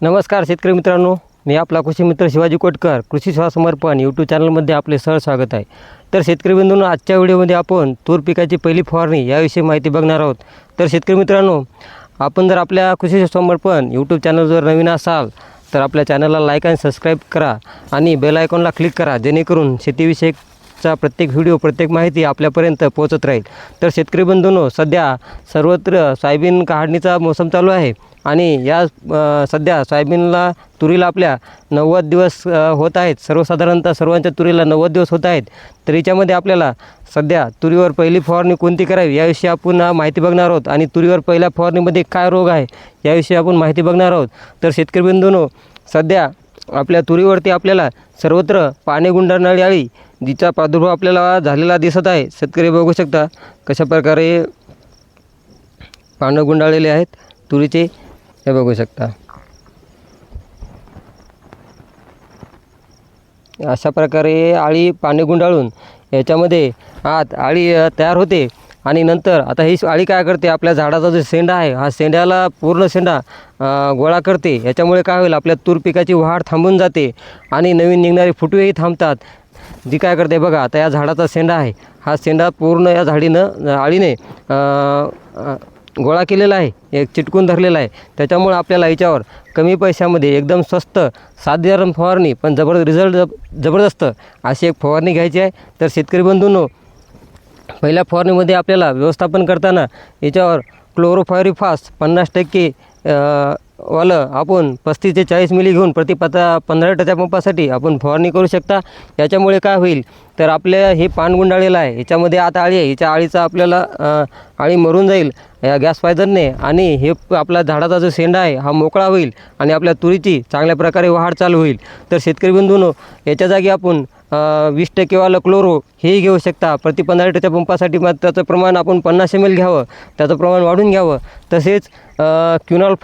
नमस्कार शेतकरी मित्रांनो मी आपला कृषी मित्र शिवाजी कोटकर कृषी सेवा समर्पण यूट्यूब चॅनलमध्ये आपले सहज स्वागत आहे. तर शेतकरी बंधूंनो आजच्या व्हिडिओमध्ये आपण तूर पिकाची पहिली फवारणी याविषयी माहिती बघणार आहोत. तर शेतकरी मित्रांनो आपण जर आपल्या कृषी सेवा समर्पण यूट्यूब चॅनल जर नवीन असाल तर आपल्या चॅनलला लाईक आणि सबस्क्राईब करा आणि बेल आयकॉनला क्लिक करा जेणेकरून शेतीविषयकचा प्रत्येक व्हिडिओ प्रत्येक माहिती आपल्यापर्यंत पोहोचत राहील. तर शेतकरी बंधूंनो सध्या सर्वत्र सोयाबीन काढणीचा मोसम चालू आहे. आणि या सध्या सोयाबीनला तुरीला आपल्या नव्वद दिवस होत आहेत. सर्वसाधारणतः सर्वांच्या तुरीला नव्वद दिवस होत आहेत. तर याच्यामध्ये आपल्याला सध्या तुरीवर पहिली फवारणी कोणती करावी याविषयी आपण माहिती बघणार आहोत. आणि तुरीवर पहिल्या फवारणीमध्ये काय रोग आहे याविषयी आपण माहिती बघणार आहोत. तर शेतकरी बिंदूनो सध्या आपल्या तुरीवरती आपल्याला सर्वत्र पाणी गुंडाळणारी आळी जिचा प्रादुर्भाव आपल्याला झालेला दिसत आहे. शेतकरी बघू शकता कशा प्रकारे पानं गुंडाळलेले आहेत तुरीचे. हे बघू शकता. अशा प्रकारे आळी पाणी गुंडाळून याच्यामध्ये आत आळी तयार होते. आणि नंतर आता ही आळी काय करते? आपल्या झाडाचा जो शेंडा आहे हा शेंड्याला पूर्ण शेंडा गोळा करते. याच्यामुळे काय होईल? आपल्या तूर पिकाची वाढ थांबून जाते आणि नवीन निघणारे फुटवेही थांबतात. जी काय करते बघा आता या झाडाचा शेंडा आहे. हा शेंडा पूर्ण या झाडीनं आळीने गोळा केलेला आहे एक चिटकून धरलेला आहे. त्याच्यामुळं आपल्याला याच्यावर कमी पैशामध्ये एकदम स्वस्त साधारण फवारणी पण जबर रिझल्ट जब जबरदस्त अशी एक फवारणी घ्यायची आहे. तर शेतकरी बंधूंनो पहिल्या फवारणीमध्ये आपल्याला व्यवस्थापन करताना याच्यावर क्लोरोफायरिफास पन्नास टक्के वालं आपण पस्तीस ते चाळीस मिली घेऊन प्रति पता पंधरा टक्या पंपासाठी आपण फवारणी करू शकता. याच्यामुळे काय होईल? तर आपल्या हे पान गुंडाळलेलं आहे याच्यामध्ये आता आळी आहे याच्या आळीचा आपल्याला आळी मरून जाईल या गॅस फायदरने. आणि हे आपला झाडाचा जो शेंडा आहे हा मोकळा होईल आणि आपल्या तुरीची चांगल्या प्रकारे वाढ चालू होईल. तर शेतकरी बंधूनो याच्या जागी आपण वीस टक्केवालं क्लोरो हेही घेऊ शकता. प्रति पंधरा लिटरच्या पंपासाठी मग त्याचं प्रमाण आपण पन्नास एम एल घ्यावं त्याचं प्रमाण वाढून घ्यावं. तसेच क्युनॉल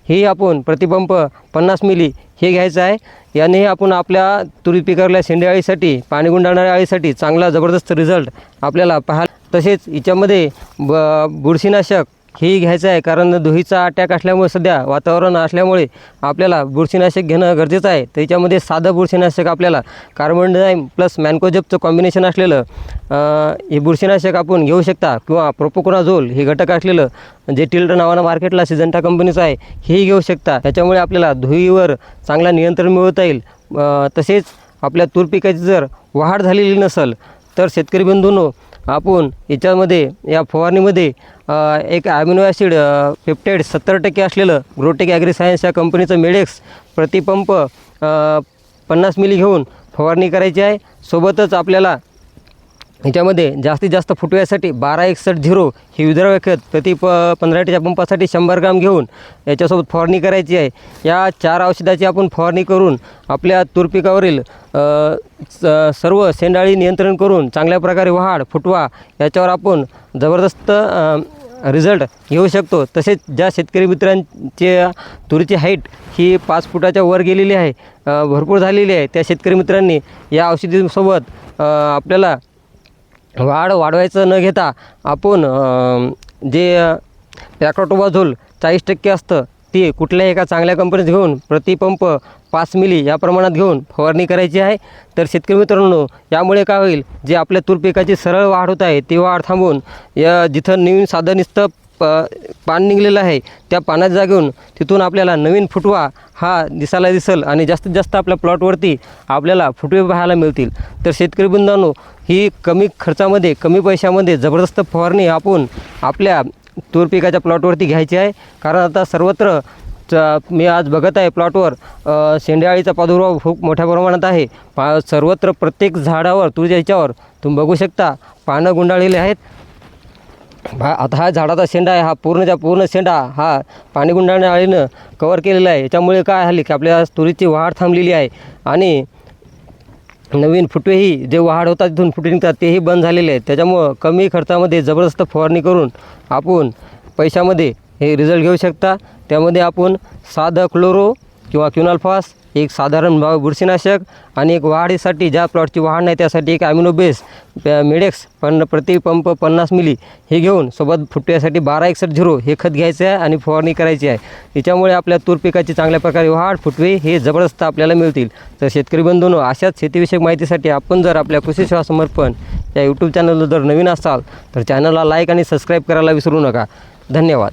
फास हेही आपण प्रतिपंप पन्नास मिली हे घ्यायचं आहे. यानेही आपण आपल्या तुरी पिकारल्या शेंडे अळीसाठी पाणी गुंडाळणाऱ्या अळीसाठी चांगला जबरदस्त रिझल्ट आपल्याला पाहा तसेच याच्यामध्ये ब बुरशीनाशक हेही घ्यायचं आहे कारण धुळीचा अटॅक असल्यामुळे सध्या वातावरण असल्यामुळे आपल्याला बुरशीनाशक घेणं गरजेचं आहे. त्याच्यामध्ये साधं बुरशीनाशक आपल्याला कार्बन डायम प्लस मॅनकोजपचं कॉम्बिनेशन असलेलं हे बुरशीनाशक आपण घेऊ शकता किंवा प्रोपोकोनाझोल हे घटक असलेलं जे टिल्ड नावानं मार्केटला सिजंटा कंपनीचं आहे हेही घेऊ शकता. त्याच्यामुळे आपल्याला धुळीवर चांगला नियंत्रण मिळवता येईल. तसेच आपल्या तूर पिकाची जर वाढ झालेली नसेल तर शेतकरी बंधूंनो आपण याच्यामध्ये या फवारणीमध्ये एक ॲमिनो ॲसिड पेप्टाईड सत्तर टक्के असलेलं ग्रोटेक ॲग्रीसायन्स या कंपनीचं मेडेक्स प्रतिपंप पन्नास मिली घेऊन फवारणी करायची आहे. सोबतच आपल्याला याच्यामध्ये जास्तीत जास्त फुटव्यासाठी बारा एकसष्ट झिरो ही विद्राव्य खत प्रति प पंधरा पंपासाठी शंभर ग्राम घेऊन याच्यासोबत फवारणी करायची आहे. या चार औषधाची आपण फवारणी करून आपल्या तुरपिकावरील सर्व शेंडाळी नियंत्रण करून चांगल्या प्रकारे वाढ फुटवा याच्यावर आपण जबरदस्त रिझल्ट घेऊ शकतो. तसेच ज्या शेतकरी मित्रांचे तुरीची हाईट ही पाच फुटाच्या वर गेलेली आहे भरपूर झालेली आहे त्या शेतकरी मित्रांनी या औषधीसोबत आपल्याला वाढ वाढवायचं न घेता आपण जे पॅक्रोटोबाझोल चाळीस टक्के असतं ते कुठल्याही एका चांगल्या कंपनीत घेऊन प्रतिपंप पाच मिली या प्रमाणात घेऊन फवारणी करायची आहे. तर शेतकरी मित्रांनो यामुळे काय होईल? जे आपल्या तूर पिकाची सरळ वाढ होत आहे ती वाढ थांबून या जिथं नवीन साधं प पान निघलेलं आहे त्या पाण्यात जागेऊन तिथून आपल्याला नवीन फुटवा हा दिसायला दिसेल आणि जास्तीत जास्त आपल्या प्लॉटवरती आपल्याला फुटवे पाहायला मिळतील. तर शेतकरी बंधांनो ही कमी खर्चामध्ये कमी पैशामध्ये जबरदस्त फवारणी आपण आपल्या तूर पिकाच्या प्लॉटवरती घ्यायची आहे. कारण आता सर्वत्र च मी आज बघत आहे प्लॉटवर शेंड्याळीचा प्रादुर्भाव खूप मोठ्या प्रमाणात आहे. पा सर्वत्र प्रत्येक झाडावर तुझ्या याच्यावर तुम्ही बघू शकता पानं गुंडाळलेले आहेत. भा आता हा झाडाचा शेंडा आहे हा पूर्णच्या पूर्ण शेंडा हा पाणी गुंडाळण्या आळीनं कवर केलेला आहे. याच्यामुळे काय झाली की आपल्या तुरीची वाढ थांबलेली आहे. आणि नवीन फुटवेही जे वाढ होतात तिथून फुटे निघतात तेही बंद झालेले आहेत. त्याच्यामुळं कमी खर्चामध्ये जबरदस्त फवारणी करून आपण पैशामध्ये हे रिझल्ट घेऊ शकता. त्यामध्ये आपण साधं क्लोरो किंवा क्युनॉल्फॉस एक साधारण भाव बुरशीनाशक आणि एक वाढीसाठी ज्या प्लॉटची वाढ नाही त्यासाठी एक ॲमिनो बेस मिडेक्स पण प्रति पंप पन्नास मिली हे घेऊन सोबत फुटव्यासाठी बारा एकसठ झिरो हे खत घ्यायचं आहे आणि फवारणी करायची आहे. त्याच्यामुळे आपल्या तूर पिकाची चांगल्या प्रकारे वाढ फुटवे हे जबरदस्त आपल्याला मिळतील. तर शेतकरी बंधूंनो अशाच शेतीविषयक माहितीसाठी आपण जर आपल्या कृषी सेवा समर्पण या यूट्यूब चॅनलवर जर नवीन असाल तर चॅनलला लाईक आणि सबस्क्राईब करायला विसरू नका. धन्यवाद.